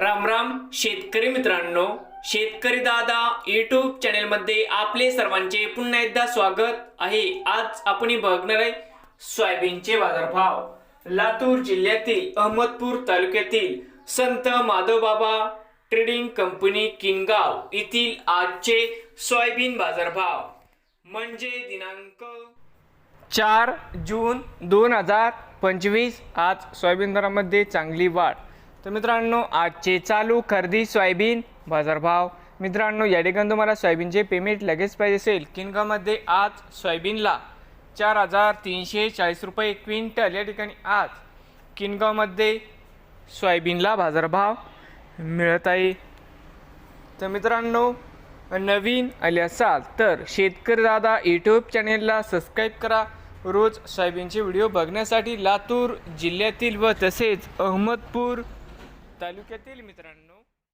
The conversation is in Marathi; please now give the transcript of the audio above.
राम राम शेतकरी मित्रांनो. शेतकरी दादा युट्यूब चॅनेलमध्ये आपले सर्वांचे पुन्हा एकदा स्वागत आहे. आज आपण बघणार आहे सोयाबीनचे बाजारभाव. लातूर जिल्ह्यातील अहमदपूर तालुक्यातील संत माधवबाबा ट्रेडिंग कंपनी किनगाव येथील आजचे सोयाबीन बाजारभाव. म्हणजे दिनांक चार जून दोन हजार पंचवीस. आज सोयाबीन दरामध्ये चांगली वाढ. तर मित्रांनो आजचे चालू खरेदी सोयाबीन बाजारभाव मित्रांनो या ठिकाणी तुम्हाला सोयाबीनचे पेमेंट लगेच पाहिजे असेल. किनगामध्ये आज सोयाबीनला चार हजार तीनशे चाळीस रुपये क्विंटल या ठिकाणी आज किनगावमध्ये सोयाबीनला बाजारभाव मिळत आहे. तर मित्रांनो नवीन आले असाल तर शेतकरी दादा यूट्यूब चॅनेलला सबस्क्राईब करा. रोज सोयाबीनचे व्हिडिओ बघण्यासाठी लातूर जिल्ह्यातील व तसेच अहमदपूर तालुक्यातील मित्रांनो